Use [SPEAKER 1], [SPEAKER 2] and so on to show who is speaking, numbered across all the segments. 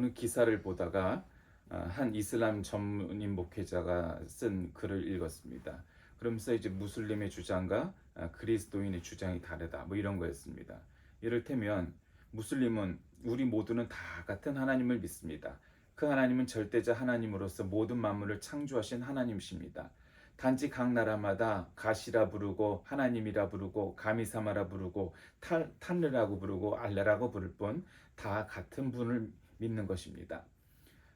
[SPEAKER 1] 어느 기사를 보다가 아, 한 이슬람 전문인 목회자가 쓴 글을 읽었습니다. 그러면서 이제 무슬림의 주장과 아, 그리스도인의 주장이 다르다 뭐 이런 거였습니다. 이를테면 무슬림은 우리 모두는 다 같은 하나님을 믿습니다. 그 하나님은 절대자 하나님으로서 모든 만물을 창조하신 하나님이십니다. 단지 각 나라마다 가시라 부르고 하나님이라 부르고 가미사마라 부르고 탈, 탄르라고 부르고 알라라고 부를 뿐 다 같은 분을 믿는 것입니다.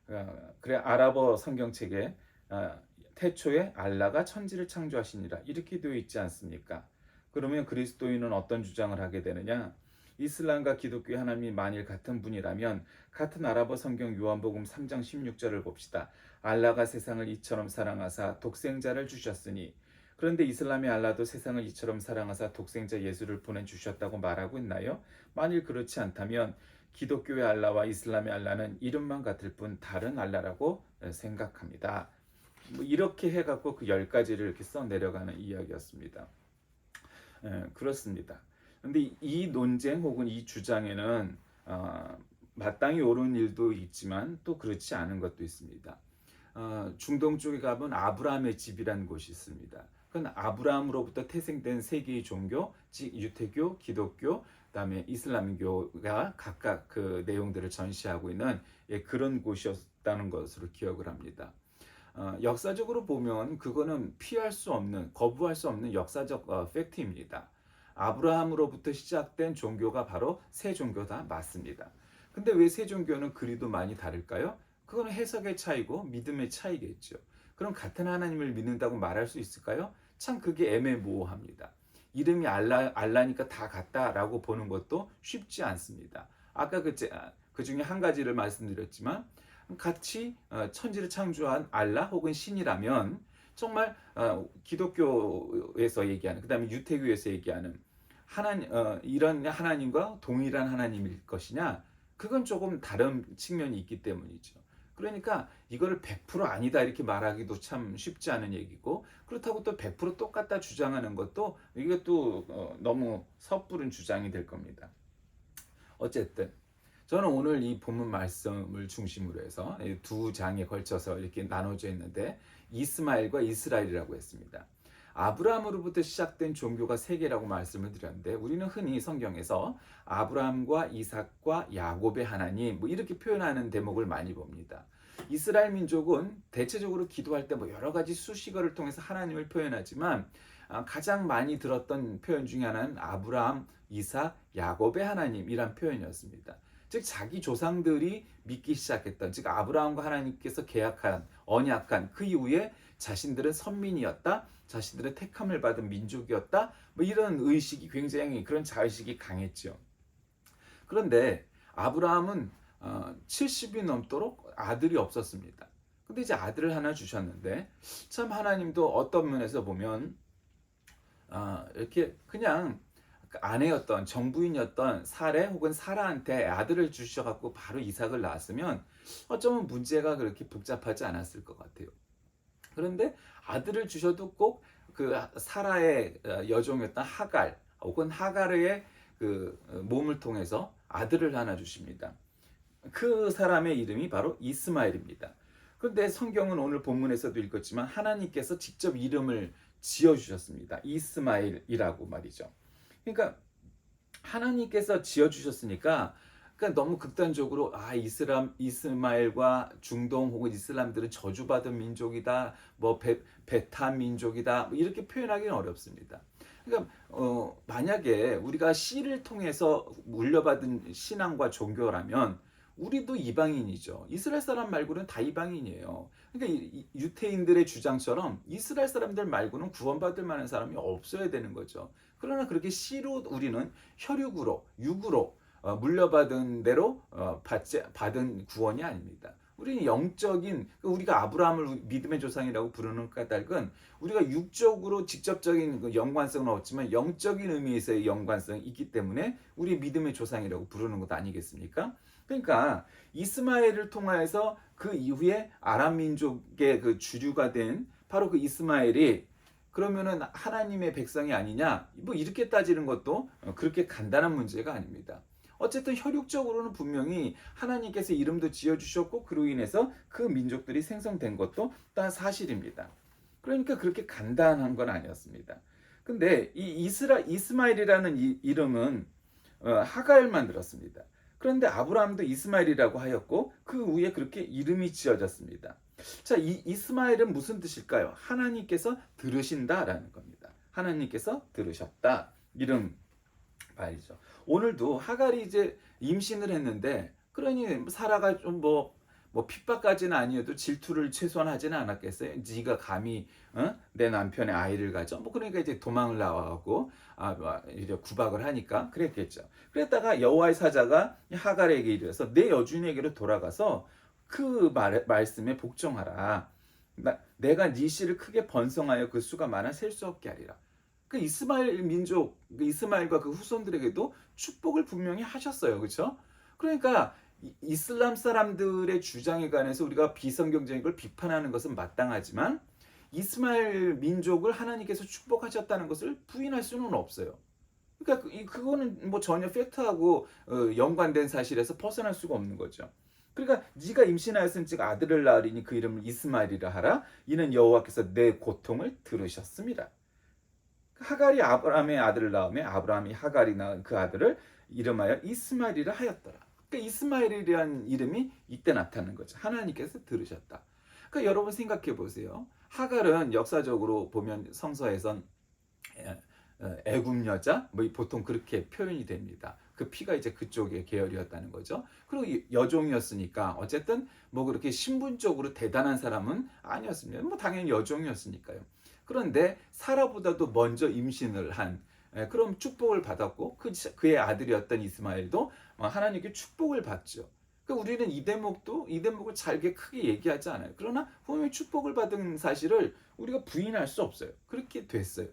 [SPEAKER 1] 어, 그래 아랍어 성경책에 어, 태초에 알라가 천지를 창조하시니라 이렇게 되어 있지 않습니까? 그러면 그리스도인은 어떤 주장을 하게 되느냐? 이슬람과 기독교의 하나님이 만일 같은 분이라면 같은 아랍어 성경 요한복음 3장 16절을 봅시다. 알라가 세상을 이처럼 사랑하사 독생자를 주셨으니 그런데 이슬람의 알라도 세상을 이처럼 사랑하사 독생자 예수를 보내 주셨다고 말하고 있나요? 만일 그렇지 않다면 기독교의 알라와 이슬람의 알라는 이름만 같을 뿐 다른 알라라고 생각합니다. 뭐 이렇게 해갖고 그 열 가지를 이렇게 써 내려가는 이야기였습니다. 예, 그렇습니다. 근데 이 논쟁 혹은 이 주장에는 어, 마땅히 옳은 일도 있지만 또 그렇지 않은 것도 있습니다. 어, 중동 쪽에 가면 아브라함의 집이라는 곳이 있습니다. 그건 아브라함으로부터 태생된 세 개의 종교, 즉 유태교, 기독교, 그다음에 이슬람교가 각각 그 내용들을 전시하고 있는 예, 그런 곳이었다는 것으로 기억을 합니다. 어, 역사적으로 보면 그거는 피할 수 없는, 거부할 수 없는 역사적 어, 팩트입니다. 아브라함으로부터 시작된 종교가 바로 세 종교다 맞습니다. 근데 왜 세 종교는 그리도 많이 다를까요? 그거는 해석의 차이고 믿음의 차이겠죠. 그럼 같은 하나님을 믿는다고 말할 수 있을까요? 참 그게 애매모호합니다. 이름이 알라, 알라니까 다 같다라고 보는 것도 쉽지 않습니다. 아까 그, 그 중에 한 가지를 말씀드렸지만 같이 어, 천지를 창조한 알라 혹은 신이라면 정말 어, 기독교에서 얘기하는 그다음에 유태교에서 얘기하는 하나님 어, 이런 하나님과 동일한 하나님일 것이냐 그건 조금 다른 측면이 있기 때문이죠. 그러니까 이거를 100% 아니다 이렇게 말하기도 참 쉽지 않은 얘기고 그렇다고 또 100% 똑같다 주장하는 것도 이게 또 어, 너무 섣부른 주장이 될 겁니다. 어쨌든 저는 오늘 이 본문 말씀을 중심으로 해서 두 장에 걸쳐서 이렇게 나눠져 있는데 이스마엘과 이스라엘이라고 했습니다. 아브라함으로부터 시작된 종교가 세 개라고 말씀을 드렸는데 우리는 흔히 성경에서 아브라함과 이삭과 야곱의 하나님 뭐 이렇게 표현하는 대목을 많이 봅니다. 이스라엘 민족은 대체적으로 기도할 때 뭐 여러 가지 수식어를 통해서 하나님을 표현하지만 아, 가장 많이 들었던 표현 중에 하나는 아브라함, 이삭, 야곱의 하나님이란 표현이었습니다. 즉 자기 조상들이 믿기 시작했던 즉 아브라함과 하나님께서 계약한 언약한 그 이후에 자신들은 선민이었다. 자신들은 택함을 받은 민족이었다. 뭐 이런 의식이 굉장히 그런 자의식이 강했죠. 그런데 아브라함은 70이 어, 넘도록 아들이 없었습니다. 근데 이제 아들을 하나 주셨는데 참 하나님도 어떤 면에서 보면 어, 이렇게 그냥 아내였던 정부인이었던 사례 혹은 사라한테 아들을 주셔갖고 바로 이삭을 낳았으면 어쩌면 문제가 그렇게 복잡하지 않았을 것 같아요. 그런데 아들을 주셔도 꼭 그 사라의 어, 여종이었던 하갈 혹은 하가르의 그 어, 몸을 통해서 아들을 하나 주십니다. 그 사람의 이름이 바로 이스마엘입니다. 그런데 성경은 오늘 본문에서도 읽었지만 하나님께서 직접 이름을 지어 주셨습니다. 이스마엘이라고 말이죠. 그러니까 하나님께서 지어 주셨으니까 그러니까 너무 극단적으로 아 이슬람 이스마엘과 중동 혹은 이슬람들은 저주받은 민족이다 뭐 베, 베타 민족이다 뭐 이렇게 표현하기는 어렵습니다. 그러니까 어, 만약에 우리가 씨를 통해서 물려받은 신앙과 종교라면 우리도 이방인이죠. 이스라엘 사람 말고는 다 이방인이에요. 그러니까 유태인들의 주장처럼 이스라엘 사람들 말고는 구원받을 만한 사람이 없어야 되는 거죠. 그러나 그렇게 씨로 우리는 혈육으로 육으로 어, 물려받은 대로 어, 받지, 받은 구원이 아닙니다. 우리는 영적인 그 우리가 아브라함을 믿음의 조상이라고 부르는 까닭은 우리가 육적으로 직접적인 그 연관성은 없지만 영적인 의미에서의 연관성이 있기 때문에 우리 믿음의 조상이라고 부르는 것 아니겠습니까? 그러니까 이스마엘을 통하여서 그 이후에 아람 민족의 그 주류가 된 바로 그 이스마엘이 그러면은 하나님의 백성이 아니냐? 뭐 이렇게 따지는 것도 그렇게 간단한 문제가 아닙니다. 어쨌든 혈육적으로는 분명히 하나님께서 이름도 지어 주셨고 그로 인해서 그 민족들이 생성된 것도 다 사실입니다. 그러니까 그렇게 간단한 건 아니었습니다. 근데 이 이스라 이스마엘이라는 이, 이름은 어, 하가엘만 들었습니다. 그런데 아브라함도 이스마엘이라고 하였고 그 후에 그렇게 이름이 지어졌습니다. 자, 이 이스마엘은 무슨 뜻일까요? 하나님께서 들으신다라는 겁니다. 하나님께서 들으셨다. 이름 말이죠. 오늘도 하갈이 이제 임신을 했는데 그러니 사라가 좀뭐 뭐 핍박까지는 아니어도 질투를 최소한 하지는 않았겠어요. 네가 감히 어? 내 남편의 아이를 가져. 뭐 그러니까 이제 도망을 나와갖고 아, 뭐 이제 구박을 하니까 그랬겠죠. 그랬다가 여호와의 사자가 하갈에게 이르러서 내 여주인에게로 돌아가서 그 말, 말씀에 복종하라. 나, 내가 네 씨를 크게 번성하여 그 수가 많아 셀 수 없게 하리라. 그 이스마엘 민족, 그 이스마엘과 그 후손들에게도 축복을 분명히 하셨어요. 그렇죠? 그러니까 이- 이슬람 사람들의 주장에 관해서 우리가 비성경적인 걸 비판하는 것은 마땅하지만 이스마엘 민족을 하나님께서 축복하셨다는 것을 부인할 수는 없어요. 그러니까 그- 이- 그거는 뭐 전혀 팩트하고 어, 연관된 사실에서 벗어날 수가 없는 거죠. 그러니까 네가 임신하였은즉 아들을 낳으리니 그 이름을 이스마엘이라 하라. 이는 여호와께서 내 고통을 들으셨습니다. 하갈이 아브라함의 아들을 낳음에 아브라함이 하갈이 낳은 그 아들을 이름하여 이스마엘이라 하였더라. 그러니까 이스마엘이라는 이름이 이때 나타나는 거죠. 하나님께서 들으셨다. 그러니까 여러분 생각해 보세요. 하갈은 역사적으로 보면 성서에선 애굽 여자 뭐 보통 그렇게 표현이 됩니다. 그 피가 이제 그쪽의 계열이었다는 거죠. 그리고 이- 여종이었으니까 어쨌든 뭐 그렇게 신분적으로 대단한 사람은 아니었습니다. 뭐 당연히 여종이었으니까요. 그런데 사라보다도 먼저 임신을 한 에, 그럼 축복을 받았고 그, 그의 아들이었던 이스마엘도 어, 하나님께 축복을 받죠. 그 우리는 이 대목도 이 대목을 잘게 크게 얘기하지 않아요. 그러나 분명히 축복을 받은 사실을 우리가 부인할 수 없어요. 그렇게 됐어요.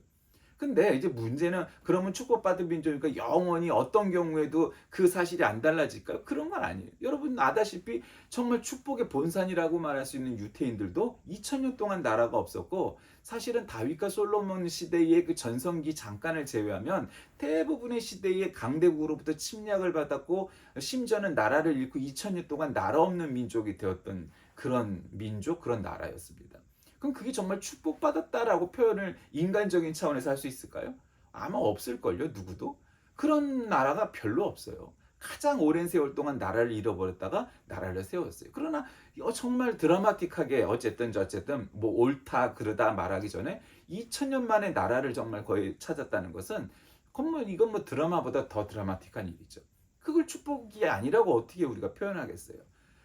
[SPEAKER 1] 근데 이제 문제는 그러면 축복받은 민족이니까 영원히 어떤 경우에도 그 사실이 안 달라질까요? 그런 건 아니에요. 여러분 아다시피 정말 축복의 본산이라고 말할 수 있는 유태인들도 2000년 동안 나라가 없었고 사실은 다윗과 솔로몬 시대의 그 전성기 잠깐을 제외하면 대부분의 시대의 강대국으로부터 침략을 받았고 심지어는 나라를 잃고 2000년 동안 나라 없는 민족이 되었던 그런 민족, 그런 나라였습니다. 그럼 그게 정말 축복받았다라고 표현을 인간적인 차원에서 할 수 있을까요? 아마 없을걸요, 누구도. 그런 나라가 별로 없어요. 가장 오랜 세월 동안 나라를 잃어버렸다가 나라를 세웠어요. 그러나 어, 정말 드라마틱하게 어쨌든 저쨌든 뭐 옳다 그러다 말하기 전에 2000년 만에 나라를 정말 거의 찾았다는 것은 그건 뭐 이건 뭐 드라마보다 더 드라마틱한 일이죠. 그걸 축복이 아니라고 어떻게 우리가 표현하겠어요.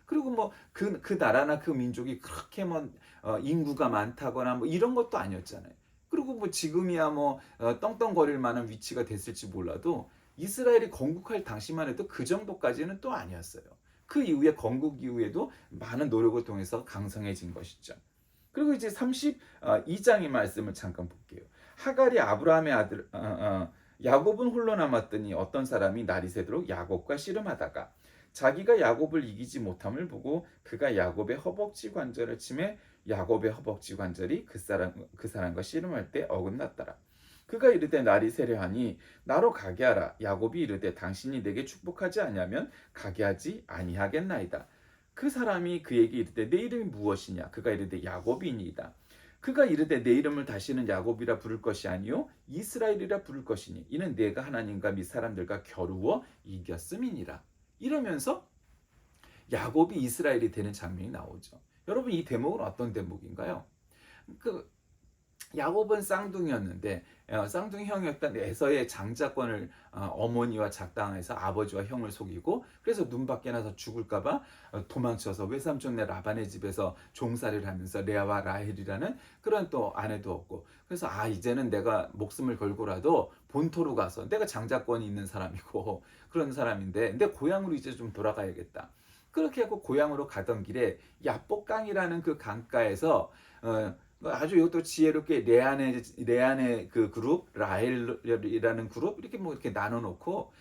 [SPEAKER 1] 그리고 뭐그그 나라나 그 민족이 그렇게 뭐 어, 인구가 많다거나 뭐 이런 것도 아니었잖아요. 그리고 뭐 지금이야 뭐 어, 떵떵거릴 만한 위치가 됐을지 몰라도 이스라엘이 건국할 당시만 해도 그 정도까지는 또 아니었어요. 그 이후에 건국 이후에도 많은 노력을 통해서 강성해진 것이죠. 그리고 이제 32장의 말씀을 잠깐 볼게요. 하갈이 아브라함의 아들 어, 어, 야곱은 홀로 남았더니 어떤 사람이 날이 새도록 야곱과 씨름하다가 자기가 야곱을 이기지 못함을 보고 그가 야곱의 허벅지 관절을 치매 야곱의 허벅지 관절이 그 사람 그 사람과 씨름할 때 어긋났더라. 그가 이르되 날이 세려하니 나로 가게 하라. 야곱이 이르되 당신이 내게 축복하지 아니하면 가게 하지 아니하겠나이다. 그 사람이 그에게 이르되 내 이름이 무엇이냐? 그가 이르되 야곱이니이다. 그가 이르되 내 이름을 다시는 야곱이라 부를 것이 아니요 이스라엘이라 부를 것이니 이는 내가 하나님과 미 사람들과 겨루어 이겼음이니라. 이러면서 야곱이 이스라엘이 되는 장면이 나오죠. 여러분 이 대목은 어떤 대목인가요? 그 야곱은 쌍둥이였는데 어, 쌍둥이 형이었던 에서의 장자권을 어, 어머니와 작당해서 아버지와 형을 속이고 그래서 눈 밖에 나서 죽을까봐 어, 도망쳐서 외삼촌네 라반의 집에서 종살이를 하면서 레아와 라헬이라는 그런 또 아내도 없고 그래서 아 이제는 내가 목숨을 걸고라도 본토로 가서 내가 장자권이 있는 사람이고 그런 사람인데 내 고향으로 이제 좀 돌아가야겠다. 그렇게 하고 고향으로 가던 길에 야복강이라는 그 강가에서 어, 아주 이것도 지혜롭게 레안의 레안의 그 그룹 라헬이라는 그룹 이렇게 뭐 이렇게 나눠 놓고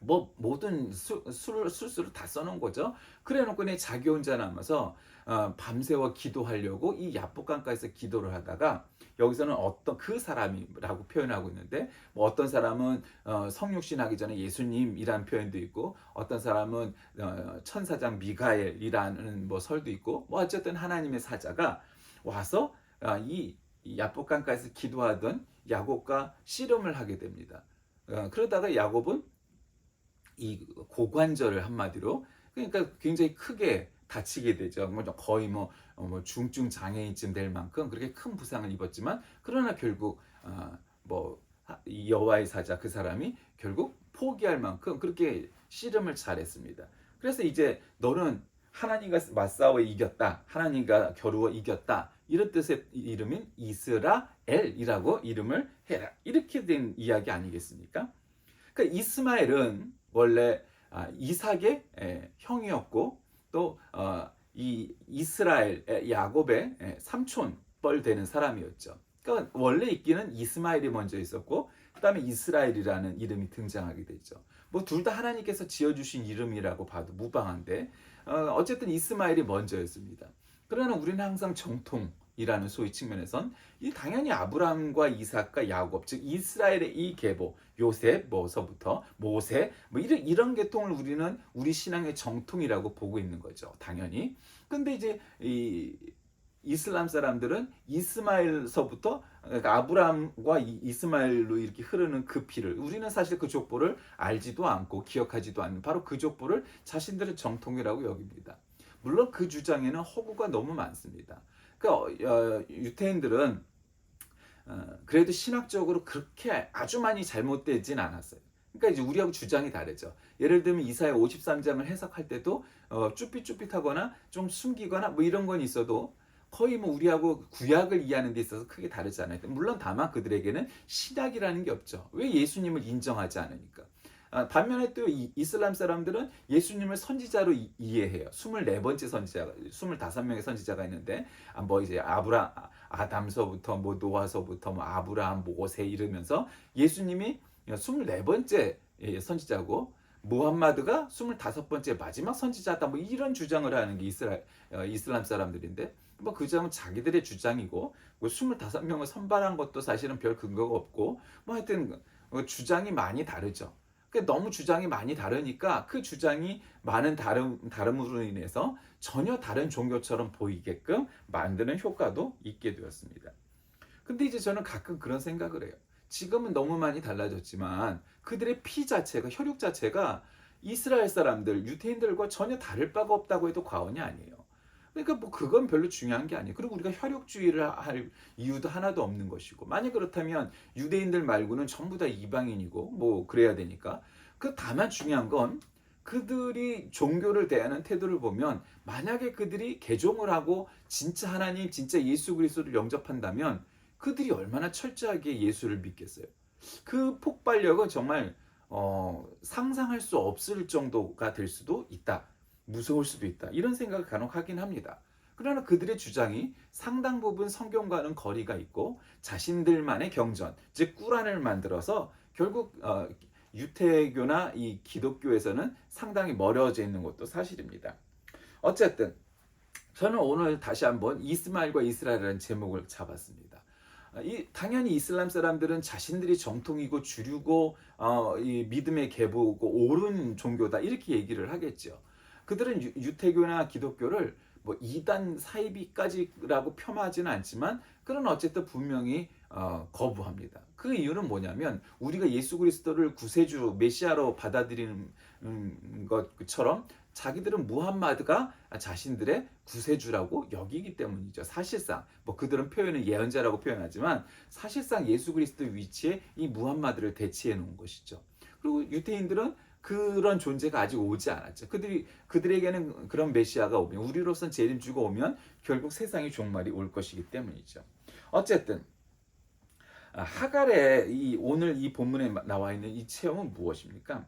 [SPEAKER 1] 막뭐 모든 수, 술, 술수를 다 써놓은 거죠. 그래놓고 내 자기 혼자 남아서 어, 밤새워 기도하려고 이 야복강가에서 기도를 하다가 여기서는 어떤 그 사람이라고 표현하고 있는데 뭐 어떤 사람은 어, 성육신 하기 전에 예수님이라는 표현도 있고 어떤 사람은 어, 천사장 미가엘이라는 뭐 설도 있고 뭐 어쨌든 하나님의 사자가 와서 어, 이, 이 야복강가에서 기도하던 야곱과 씨름을 하게 됩니다. 어, 그러다가 야곱은 이 고관절을 한마디로 그러니까 굉장히 크게 다치게 되죠. 뭐 거의 뭐, 어, 뭐 중증 장애인쯤 될 만큼 그렇게 큰 부상을 입었지만 그러나 결국 어, 뭐이 여호와의 사자 그 사람이 결국 포기할 만큼 그렇게 씨름을 잘했습니다. 그래서 이제 너는 하나님과 맞싸워 이겼다. 하나님과 겨루어 이겼다. 이런 뜻의 이름인 이스라엘이라고 이름을 해라. 이렇게 된 이야기 아니겠습니까? 그러니까 이스마엘은 원래 아, 이삭의 에, 형이었고 또 어, 이 이스라엘 에, 야곱의 에, 삼촌 뻘 되는 사람이었죠. 그러니까 원래 있기는 이스마엘이 먼저 있었고 그다음에 이스라엘이라는 이름이 등장하게 되죠. 뭐 둘 다 하나님께서 지어주신 이름이라고 봐도 무방한데 어, 어쨌든 이스마엘이 먼저였습니다. 그러나 우리는 항상 정통 이라는 소위 측면에선 이 당연히 아브라함과 이삭과 야곱 즉 이스라엘의 이 계보 요셉 뭐서부터 모세 뭐 이런 이런 계통을 우리는 우리 신앙의 정통이라고 보고 있는 거죠. 당연히. 근데 이제 이 이슬람 사람들은 이스마엘서부터 그러니까 아브라함과 이스마엘로 이렇게 흐르는 그 피를 우리는 사실 그 족보를 알지도 않고 기억하지도 않는 바로 그 족보를 자신들의 정통이라고 여깁니다. 물론 그 주장에는 허구가 너무 많습니다. 그러니까 어, 유태인들은 어, 그래도 신학적으로 그렇게 아주 많이 잘못되진 않았어요. 그러니까 이제 우리하고 주장이 다르죠. 예를 들면 이사야 53장을 해석할 때도 어, 쭈삣쭈삣하거나 좀 숨기거나 뭐 이런 건 있어도 거의 뭐 우리하고 구약을 이해하는 데 있어서 크게 다르지 않아요. 물론 다만 그들에게는 신약이라는 게 없죠. 왜 예수님을 인정하지 않으니까. 아, 반면에 또 이, 이슬람 사람들은 예수님을 선지자로 이, 이해해요. 24번째 선지자가 25명의 선지자가 있는데 아, 뭐 이제 아브라 아담서부터 뭐 노아서부터 뭐 아브라함 모세 이러면서 예수님이 24번째 예, 선지자고 무함마드가 25번째 마지막 선지자다 뭐 이런 주장을 하는 게 이스라 어, 이슬람 사람들인데 뭐 그 점은 자기들의 주장이고 뭐 25명을 선발한 것도 사실은 별 근거가 없고 뭐 하여튼 어, 주장이 많이 다르죠. 그러니까 너무 주장이 많이 다르니까 그 주장이 많은 다름, 다름으로 인해서 전혀 다른 종교처럼 보이게끔 만드는 효과도 있게 되었습니다. 근데 이제 저는 가끔 그런 생각을 해요. 지금은 너무 많이 달라졌지만 그들의 피 자체가 혈육 자체가 이스라엘 사람들 유태인들과 전혀 다를 바가 없다고 해도 과언이 아니에요. 그러니까 뭐 그건 별로 중요한 게 아니에요. 그리고 우리가 혈육주의를 할 이유도 하나도 없는 것이고 만약 그렇다면 유대인들 말고는 전부 다 이방인이고 뭐 그래야 되니까 그 다만 중요한 건 그들이 종교를 대하는 태도를 보면 만약에 그들이 개종을 하고 진짜 하나님 진짜 예수 그리스도를 영접한다면 그들이 얼마나 철저하게 예수를 믿겠어요. 그 폭발력은 정말 어, 상상할 수 없을 정도가 될 수도 있다. 무서울 수도 있다. 이런 생각을 간혹 하긴 합니다. 그러나 그들의 주장이 상당 부분 성경과는 거리가 있고 자신들만의 경전, 즉 꾸란을 만들어서 결국 어, 유태교나 이 기독교에서는 상당히 멀어져 있는 것도 사실입니다. 어쨌든 저는 오늘 다시 한번 이스마엘과 이스라엘이라는 제목을 잡았습니다. 이, 당연히 이슬람 사람들은 자신들이 정통이고 주류고 어, 이 믿음의 계보고 옳은 종교다 이렇게 얘기를 하겠죠. 그들은 유, 태교나 기독교를 뭐 이단 사이비까지라고 폄하하지는 않지만 그런 어쨌든 분명히 어, 거부합니다. 그 이유는 뭐냐면 우리가 예수 그리스도를 구세주 메시아로 받아들이는 음, 것처럼 자기들은 무함마드가 자신들의 구세주라고 여기기 때문이죠. 사실상 뭐 그들은 표현을 예언자라고 표현하지만 사실상 예수 그리스도 위치에 이 무함마드를 대치해 놓은 것이죠. 그리고 유태인들은 그런 존재가 아직 오지 않았죠. 그들이 그들에게는 그런 메시아가 오면 우리로선 재림주가 오면 결국 세상의 종말이 올 것이기 때문이죠. 어쨌든 아, 하갈의 이 오늘 이 본문에 나와 있는 이 체험은 무엇입니까?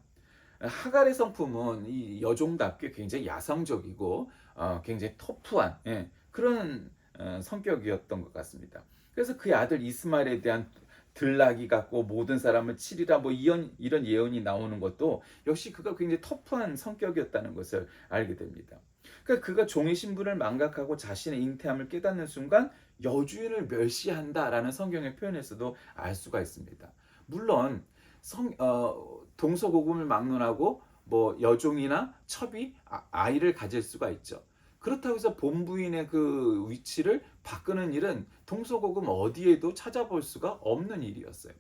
[SPEAKER 1] 하갈의 성품은 이 여종답게 굉장히 야성적이고 어, 굉장히 터프한 예, 그런 어, 성격이었던 것 같습니다. 그래서 그의 아들 이스마엘에 대한 들나귀 같고 모든 사람을 치리라 뭐 이런 이런 예언이 나오는 것도 역시 그가 굉장히 터프한 성격이었다는 것을 알게 됩니다. 그러니까 그가 종의 신분을 망각하고 자신의 잉태함을 깨닫는 순간 여주인을 멸시한다라는 성경의 표현에서도 알 수가 있습니다. 물론 성, 어, 동서고금을 막론하고 뭐 여종이나 첩이 아- 아이를 가질 수가 있죠. 그렇다고 해서 본부인의 그 위치를 바꾸는 일은 동서고금 어디에도 찾아볼 수가 없는 일이었어요.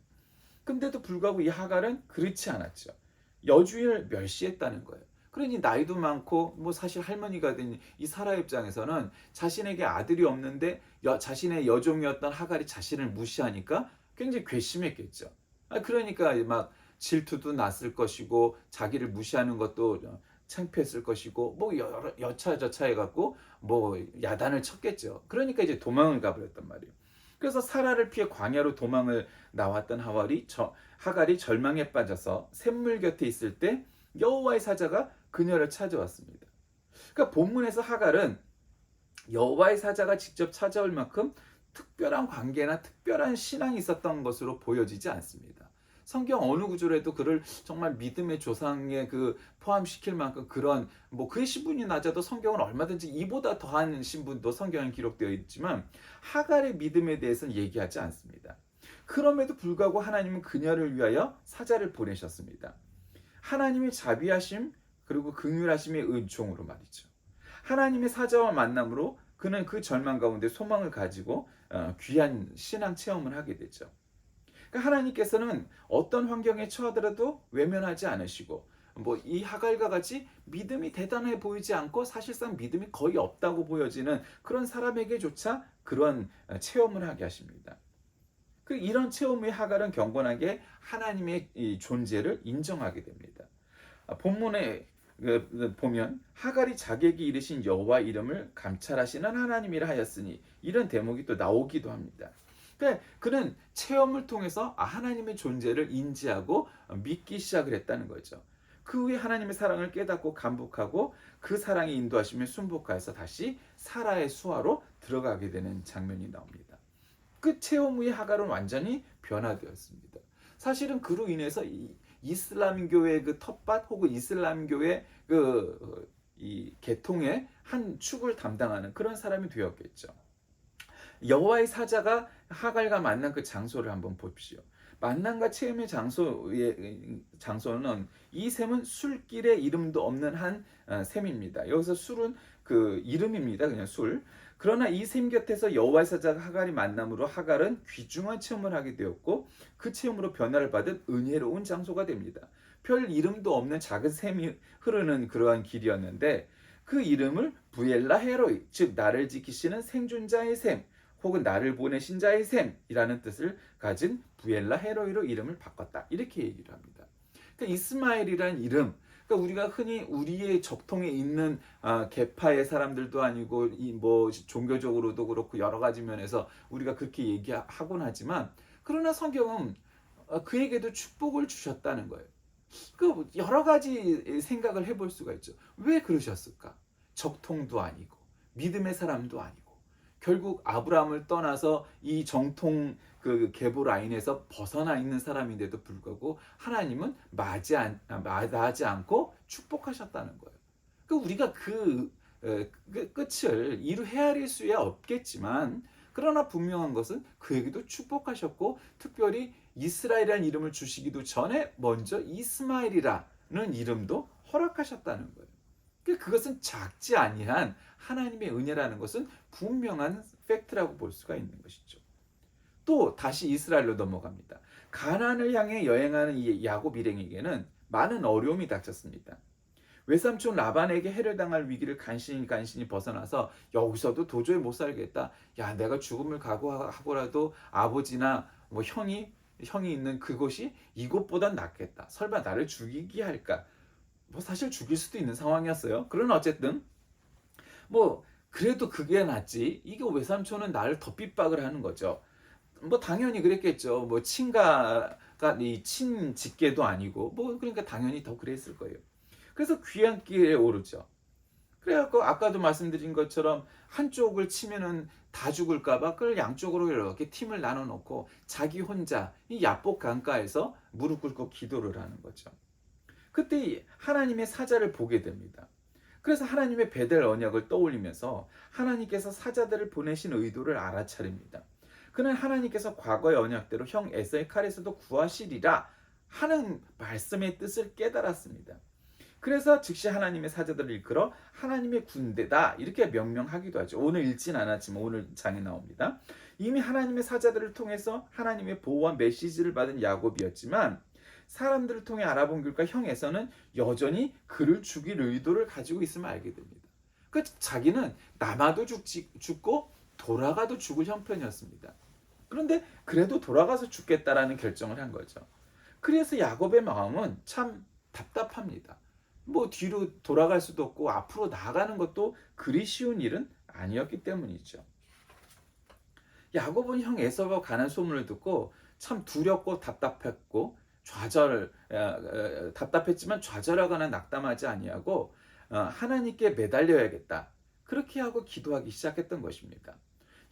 [SPEAKER 1] 근데도 불구하고 이 하갈은 그렇지 않았죠. 여주인을 멸시했다는 거예요. 그러니 나이도 많고 뭐 사실 할머니가 된 이 사라 입장에서는 자신에게 아들이 없는데 여, 자신의 여종이었던 하갈이 자신을 무시하니까 굉장히 괘씸했겠죠. 아, 그러니까 막 질투도 났을 것이고 자기를 무시하는 것도 창피했을 것이고 뭐 여러 여차저차 해갖고 뭐 야단을 쳤겠죠. 그러니까 이제 도망을 가버렸단 말이에요. 그래서 사라를 피해 광야로 도망을 나왔던 하갈이 저, 하갈이 절망에 빠져서 샘물 곁에 있을 때 여호와의 사자가 그녀를 찾아왔습니다. 그러니까 본문에서 하갈은 여호와의 사자가 직접 찾아올 만큼 특별한 관계나 특별한 신앙이 있었던 것으로 보여지지 않습니다. 성경 어느 구절에도 그를 정말 믿음의 조상에 그 포함시킬 만큼 그런 뭐 그의 신분이 낮아도 성경은 얼마든지 이보다 더한 신분도 성경에 기록되어 있지만 하갈의 믿음에 대해서는 얘기하지 않습니다. 그럼에도 불구하고 하나님은 그녀를 위하여 사자를 보내셨습니다. 하나님의 자비하심 그리고 긍휼하심의 은총으로 말이죠. 하나님의 사자와 만남으로 그는 그 절망 가운데 소망을 가지고 어, 귀한 신앙 체험을 하게 되죠. 그러니까 하나님께서는 어떤 환경에 처하더라도 외면하지 않으시고 뭐 이 하갈과 같이 믿음이 대단해 보이지 않고 사실상 믿음이 거의 없다고 보여지는 그런 사람에게조차 그런 어, 체험을 하게 하십니다. 그 이런 체험의 하갈은 경건하게 하나님의 이 존재를 인정하게 됩니다. 아, 본문에 그, 그 보면 하갈이 자기에게 이르신 여호와 이름을 감찰하시는 하나님이라 하였으니 이런 대목이 또 나오기도 합니다. 그러니까 그는 체험을 통해서 아, 하나님의 존재를 인지하고 믿기 시작을 했다는 거죠. 그 후에 하나님의 사랑을 깨닫고 감복하고 그 사랑이 인도하시며 순복하여서 다시 사라의 수하로 들어가게 되는 장면이 나옵니다. 그 체험 후에 하갈은 완전히 변화되었습니다. 사실은 그로 인해서 이 이슬람교의 그 텃밭 혹은 이슬람교의 그 이 계통의 한 축을 담당하는 그런 사람이 되었겠죠. 여호와의 사자가 하갈과 만난 그 장소를 한번 봅시오. 만남과 체험의 장소의 장소는 이 샘은 술길의 이름도 없는 한 어, 샘입니다. 여기서 술은 그 이름입니다. 그냥 술. 그러나 이샘 곁에서 여호와의 사자가 하갈이 만남으로 하갈은 귀중한 체험을 하게 되었고 그 체험으로 변화를 받은 은혜로운 장소가 됩니다. 별 이름도 없는 작은 샘이 흐르는 그러한 길이었는데 그 이름을 부엘라 헤로이 즉 나를 지키시는 생존자의 샘 혹은 나를 보내신 자의 샘이라는 뜻을 가진 부엘라 헤로이로 이름을 바꿨다 이렇게 얘기를 합니다. 그러니까 이스마엘이라는 이름 그러니까 우리가 흔히 우리의 적통에 있는 아, 계파의 사람들도 아니고 이 뭐 종교적으로도 그렇고 여러 가지 면에서 우리가 그렇게 얘기하곤 하지만 그러나 성경은 어, 그에게도 축복을 주셨다는 거예요. 그 여러 가지 생각을 해볼 수가 있죠. 왜 그러셨을까? 적통도 아니고 믿음의 사람도 아니고 결국 아브라함을 떠나서 이 정통 그 계보 라인에서 벗어나 있는 사람인데도 불구하고 하나님은 마지 않, 마다하지 않고 축복하셨다는 거예요. 그 우리가 그, 에, 그 끝을 이루 헤아릴 수야 없겠지만 그러나 분명한 것은 그에게도 축복하셨고 특별히 이스라엘이라는 이름을 주시기도 전에 먼저 이스마엘이라는 이름도 허락하셨다는 거예요. 그 그것은 작지 아니한 하나님의 은혜라는 것은 분명한 팩트라고 볼 수가 있는 것이죠. 또 다시 이스라엘로 넘어갑니다. 가나안을 향해 여행하는 이 야곱 일행에게는 많은 어려움이 닥쳤습니다. 외삼촌 라반에게 해를 당할 위기를 간신히 간신히 벗어나서 여기서도 도저히 못 살겠다. 야, 내가 죽음을 각오하고라도 아버지나 뭐 형이 형이 있는 그곳이 이곳보단 낫겠다. 설마 나를 죽이기 할까? 뭐 사실 죽일 수도 있는 상황이었어요. 그러나 어쨌든 뭐 그래도 그게 낫지. 이게 외삼촌은 나를 더 핍박을 하는 거죠. 뭐 당연히 그랬겠죠. 뭐 친가가 이 친직계도 아니고 뭐 그러니까 당연히 더 그랬을 거예요. 그래서 귀한 길에 오르죠. 그래갖고 아까도 말씀드린 것처럼 한쪽을 치면은 다 죽을까봐 그걸 양쪽으로 이렇게 팀을 나눠 놓고 자기 혼자 이 야복 강가에서 무릎 꿇고 기도를 하는 거죠. 그때 하나님의 사자를 보게 됩니다. 그래서 하나님의 베델 언약을 떠올리면서 하나님께서 사자들을 보내신 의도를 알아차립니다. 그는 하나님께서 과거의 언약대로 형 에서의 칼에서도 구하시리라 하는 말씀의 뜻을 깨달았습니다. 그래서 즉시 하나님의 사자들을 이끌어 하나님의 군대다 이렇게 명명하기도 하죠. 오늘 읽진 않았지만 오늘 장에 나옵니다. 이미 하나님의 사자들을 통해서 하나님의 보호와 메시지를 받은 야곱이었지만 사람들을 통해 알아본 결과 형에서는 여전히 그를 죽일 의도를 가지고 있음을 알게 됩니다. 그 자기는 남아도 죽지, 죽고 돌아가도 죽을 형편이었습니다. 그런데 그래도 돌아가서 죽겠다라는 결정을 한 거죠. 그래서 야곱의 마음은 참 답답합니다. 뭐 뒤로 돌아갈 수도 없고 앞으로 나가는 것도 그리 쉬운 일은 아니었기 때문이죠. 야곱은 형 에서가 가는 소문을 듣고 참 두렵고 답답했고 좌절 답답했지만 좌절하거나 낙담하지 아니하고 어, 하나님께 매달려야겠다. 그렇게 하고 기도하기 시작했던 것입니다.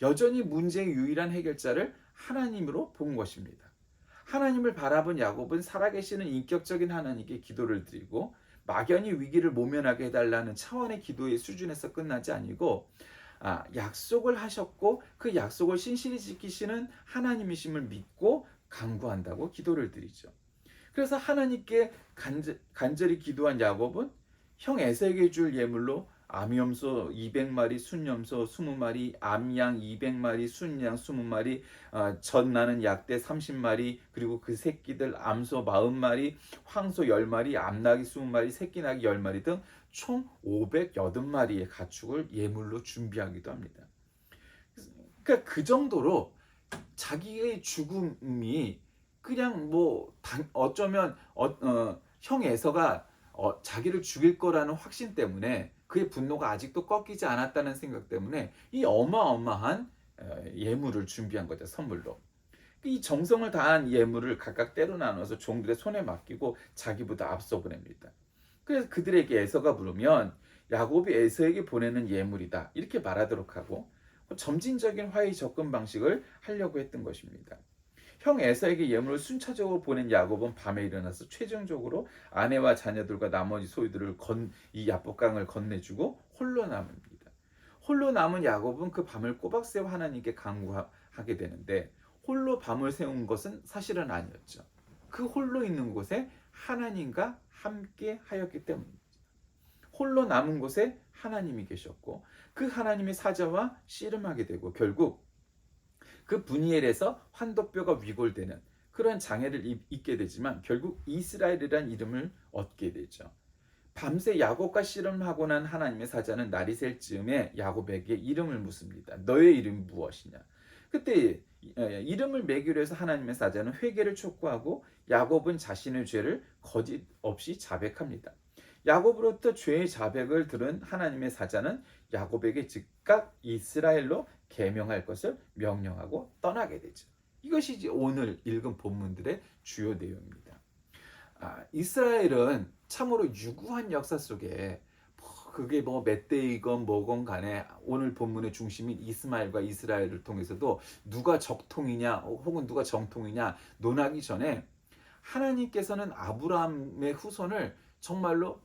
[SPEAKER 1] 여전히 문제의 유일한 해결자를 하나님으로 본 것입니다. 하나님을 바라본 야곱은 살아계시는 인격적인 하나님께 기도를 드리고 막연히 위기를 모면하게 해달라는 차원의 기도의 수준에서 끝나지 아니고 아, 약속을 하셨고 그 약속을 신실히 지키시는 하나님이심을 믿고 강구한다고 기도를 드리죠. 그래서 하나님께 간절, 간절 히 기도한 야곱은 형 에색에 줄 예물로 암염소 200마리, 순염소 20마리, 암양 200마리, 순양 20마리, 어, 전 나는 약대 30마리, 그리고 그 새끼들 암소 40마리, 황소 10마리, 암나기 20마리, 새끼나기 10마리 등 총 580마리의 가축을 예물로 준비하기도 합니다. 그러니까 그 정도로 자기의 죽음이 그냥 뭐 어쩌면 어, 어, 형 에서가 어, 자기를 죽일 거라는 확신 때문에 그의 분노가 아직도 꺾이지 않았다는 생각 때문에 이 어마어마한 예물을 준비한 거죠 선물로. 이 정성을 다한 예물을 각각 때로 나눠서 종들의 손에 맡기고 자기보다 앞서 보냅니다. 그래서 그들에게 에서가 부르면 야곱이 에서에게 보내는 예물이다 이렇게 말하도록 하고 점진적인 화해 접근 방식을 하려고 했던 것입니다. 형 에서에게 예물을 순차적으로 보낸 야곱은 밤에 일어나서 최종적으로 아내와 자녀들과 나머지 소유들을 건, 이 야복강을 건네주고 홀로 남습니다. 홀로 남은 야곱은 그 밤을 꼬박 세워 하나님께 강구하게 되는데 홀로 밤을 세운 것은 사실은 아니었죠. 그 홀로 있는 곳에 하나님과 함께 하였기 때문입니다. 홀로 남은 곳에 하나님이 계셨고 그 하나님의 사자와 씨름하게 되고 결국 그 분이엘에서 환도뼈가 위골되는 그런 장애를 입게 되지만 결국 이스라엘이란 이름을 얻게 되죠. 밤새 야곱과 씨름하고 난 하나님의 사자는 날이 셀 즈음에 야곱에게 이름을 묻습니다. 너의 이름이 무엇이냐? 그때 이름을 매기로 해서 하나님의 사자는 회개를 촉구하고 야곱은 자신의 죄를 거짓 없이 자백합니다. 야곱으로부터 죄의 자백을 들은 하나님의 사자는 야곱에게 즉각 이스라엘로 계명할 것을 명령하고 떠나게 되죠. 이것이 이제 오늘 읽은 본문들의 주요 내용입니다. 아, 이스라엘은 참으로 유구한 역사 속에 뭐 그게 뭐 멧돼이건 뭐건 간에 오늘 본문의 중심인 이스마엘과 이스라엘을 통해서도 누가 적통이냐 혹은 누가 정통이냐 논하기 전에 하나님께서는 아브라함의 후손을 정말로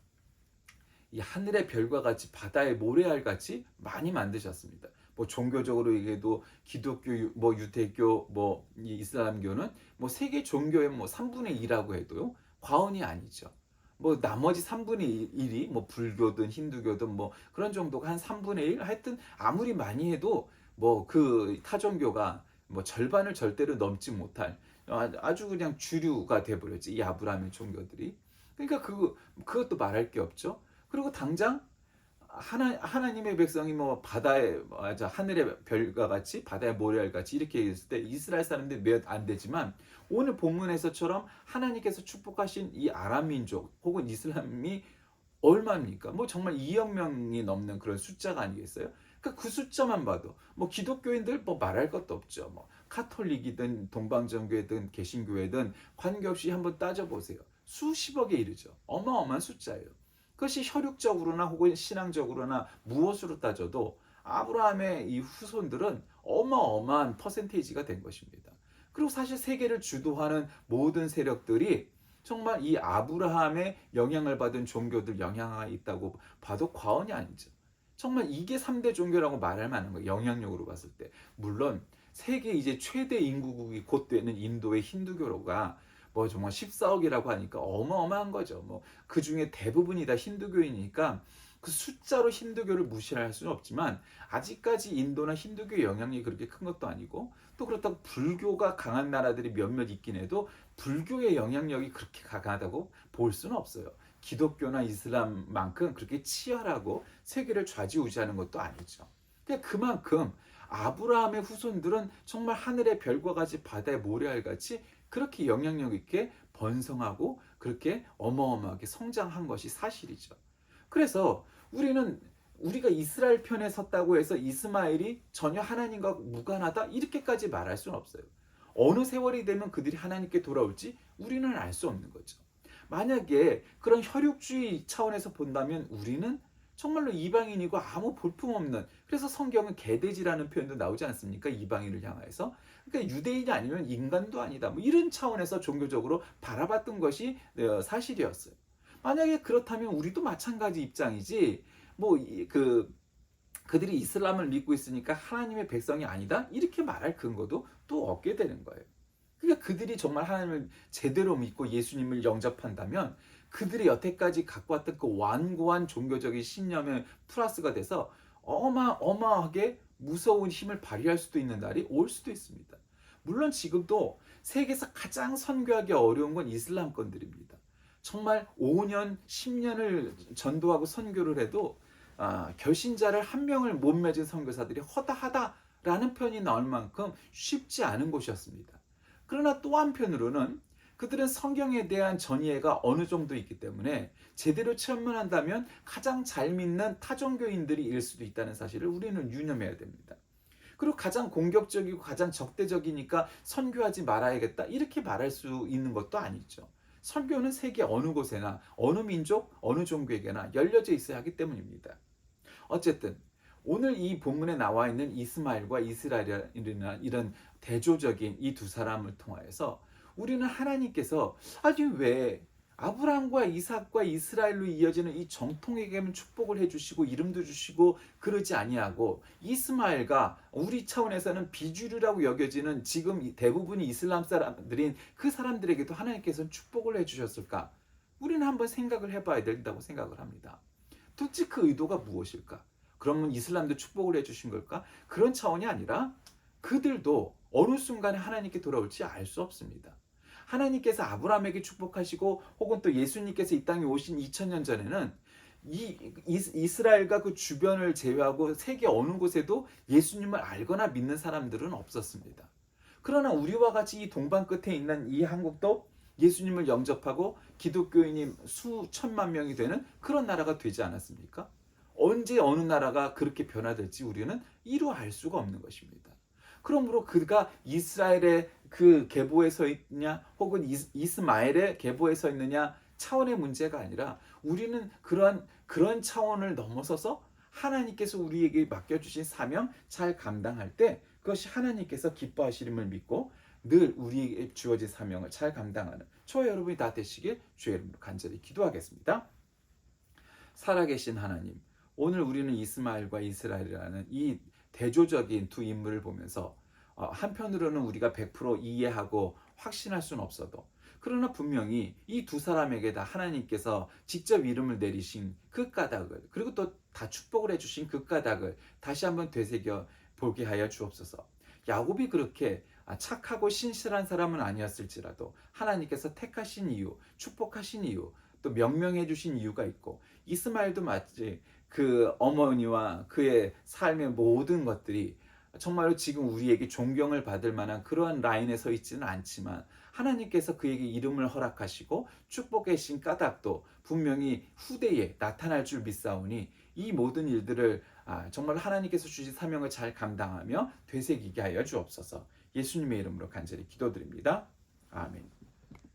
[SPEAKER 1] 이 하늘의 별과 같이 바다의 모래알 같이 많이 만드셨습니다. 뭐 종교적으로 얘기해도 기독교, 뭐 유대교, 뭐 이슬람교는 뭐 세계 종교의 뭐 3분의 2라고 해도요 과언이 아니죠. 뭐 나머지 3분의 1이 뭐 불교든 힌두교든 뭐 그런 정도가 한 3분의 1 하여튼 아무리 많이 해도 뭐 그 타종교가 뭐 절반을 절대로 넘지 못할 아주 그냥 주류가 돼버렸지 이 아브라함의 종교들이 그러니까 그 그것도 말할 게 없죠. 그리고 당장 하나 하나님의 백성이 뭐 바다에 맞아 하늘의 별과 같이 바다의 모래알 같이 이렇게 있을 때 이스라엘 사람들이 몇 안 되지만 오늘 본문에서처럼 하나님께서 축복하신 이 아람 민족 혹은 이슬람이 얼마입니까? 뭐 정말 2억 명이 넘는 그런 숫자가 아니겠어요? 그러니까 그 숫자만 봐도 뭐 기독교인들 뭐 말할 것도 없죠. 뭐 카톨릭이든 동방정교회든 개신교회든 관계없이 한번 따져 보세요. 수십억에 이르죠. 어마어마한 숫자예요. 그것이 혈육적으로나 혹은 신앙적으로나 무엇으로 따져도 아브라함의 이 후손들은 어마어마한 퍼센테이지가 된 것입니다. 그리고 사실 세계를 주도하는 모든 세력들이 정말 이 아브라함의 영향을 받은 종교들 영향이 있다고 봐도 과언이 아니죠. 정말 이게 3대 종교라고 말할 만한 거예요. 영향력으로 봤을 때. 물론 세계 이제 최대 인구국이 곧 되는 인도의 힌두교가 뭐 정말 14억이라고 하니까 어마어마한 거죠. 뭐 그 중에 대부분이 다 힌두교이니까 그 숫자로 힌두교를 무시할 수는 없지만 아직까지 인도나 힌두교 영향력이 그렇게 큰 것도 아니고 또 그렇다고 불교가 강한 나라들이 몇몇 있긴 해도 불교의 영향력이 그렇게 강하다고 볼 수는 없어요. 기독교나 이슬람만큼 그렇게 치열하고 세계를 좌지우지하는 것도 아니죠. 그만큼 아브라함의 후손들은 정말 하늘의 별과 같이 바다의 모래알 같이 그렇게 영향력 있게 번성하고 그렇게 어마어마하게 성장한 것이 사실이죠. 그래서 우리는 우리가 이스라엘 편에 섰다고 해서 이스마엘이 전혀 하나님과 무관하다 이렇게까지 말할 수는 없어요. 어느 세월이 되면 그들이 하나님께 돌아올지 우리는 알 수 없는 거죠. 만약에 그런 혈육주의 차원에서 본다면 우리는 정말로 이방인이고 아무 볼품 없는 그래서 성경은 개돼지라는 표현도 나오지 않습니까? 이방인을 향해서 그러니까 유대인이 아니면 인간도 아니다 뭐 이런 차원에서 종교적으로 바라봤던 것이 어, 사실이었어요. 만약에 그렇다면 우리도 마찬가지 입장이지 뭐그 그들이 이슬람을 믿고 있으니까 하나님의 백성이 아니다 이렇게 말할 근거도 또 얻게 되는 거예요. 그러니까 그들이 정말 하나님을 제대로 믿고 예수님을 영접한다면 그들이 여태까지 갖고 왔던 그 완고한 종교적인 신념의 플러스가 돼서 어마어마하게 무서운 힘을 발휘할 수도 있는 날이 올 수도 있습니다. 물론 지금도 세계에서 가장 선교하기 어려운 건 이슬람권들입니다. 정말 5년, 10년을 전도하고 선교를 해도 아, 결신자를 한 명을 못 맺은 선교사들이 허다하다라는 표현이 나올 만큼 쉽지 않은 곳이었습니다. 그러나 또 한편으로는 그들은 성경에 대한 전이해가 어느 정도 있기 때문에 제대로 체험한다면 가장 잘 믿는 타종교인들이 일 수도 있다는 사실을 우리는 유념해야 됩니다. 그리고 가장 공격적이고 가장 적대적이니까 선교하지 말아야겠다 이렇게 말할 수 있는 것도 아니죠. 선교는 세계 어느 곳에나 어느 민족 어느 종교에게나 열려져 있어야 하기 때문입니다. 어쨌든 오늘 이 본문에 나와 있는 이스마엘과 이스라엘이나 이런 대조적인 이 두 사람을 통하여서 우리는 하나님께서 아니 왜 아브라함과 이삭과 이스라엘로 이어지는 이 정통에게만 축복을 해주시고 이름도 주시고 그러지 아니하고 이스마엘과 우리 차원에서는 비주류라고 여겨지는 지금 대부분이 이슬람 사람들인 그 사람들에게도 하나님께서는 축복을 해주셨을까? 우리는 한번 생각을 해봐야 된다고 생각을 합니다. 도대체 그 의도가 무엇일까? 그러면 이슬람도 축복을 해주신 걸까? 그런 차원이 아니라 그들도 어느 순간에 하나님께 돌아올지 알 수 없습니다. 하나님께서 아브라함에게 축복하시고 혹은 또 예수님께서 이 땅에 오신 2000년 전에는 이 이스라엘과 그 주변을 제외하고 세계 어느 곳에도 예수님을 알거나 믿는 사람들은 없었습니다. 그러나 우리와 같이 이 동방 끝에 있는 이 한국도 예수님을 영접하고 기독교인이 수천만 명이 되는 그런 나라가 되지 않았습니까? 언제 어느 나라가 그렇게 변화될지 우리는 이루 알 수가 없는 것입니다. 그러므로 그가 이스라엘의 그 계보에 서 있냐 혹은 이스마엘의 계보에 서 있느냐 차원의 문제가 아니라 우리는 그런 그런 차원을 넘어서서 하나님께서 우리에게 맡겨 주신 사명 잘 감당할 때 그것이 하나님께서 기뻐하시림을 믿고 늘 우리에게 주어진 사명을 잘 감당하는 저 여러분이 다 되시길 주의 이름으로 간절히 기도하겠습니다. 살아계신 하나님, 오늘 우리는 이스마엘과 이스라엘이라는 이 대조적인 두 인물을 보면서 어, 한편으로는 우리가 100% 이해하고 확신할 수는 없어도 그러나 분명히 이 두 사람에게 다 하나님께서 직접 이름을 내리신 그 까닭을 그리고 또 다 축복을 해주신 그 까닭을 다시 한번 되새겨 보게 하여 주옵소서. 야곱이 그렇게 아, 착하고 신실한 사람은 아니었을지라도 하나님께서 택하신 이유, 축복하신 이유, 또 명명해 주신 이유가 있고 이스마엘도 마치 그 어머니와 그의 삶의 모든 것들이 정말로 지금 우리에게 존경을 받을 만한 그러한 라인에 서 있지는 않지만 하나님께서 그에게 이름을 허락하시고 축복해 신 까닭도 분명히 후대에 나타날 줄 믿사오니 이 모든 일들을 아, 정말 하나님께서 주신 사명을 잘 감당하며 되새기게 하여 주옵소서 예수님의 이름으로 간절히 기도드립니다. 아멘.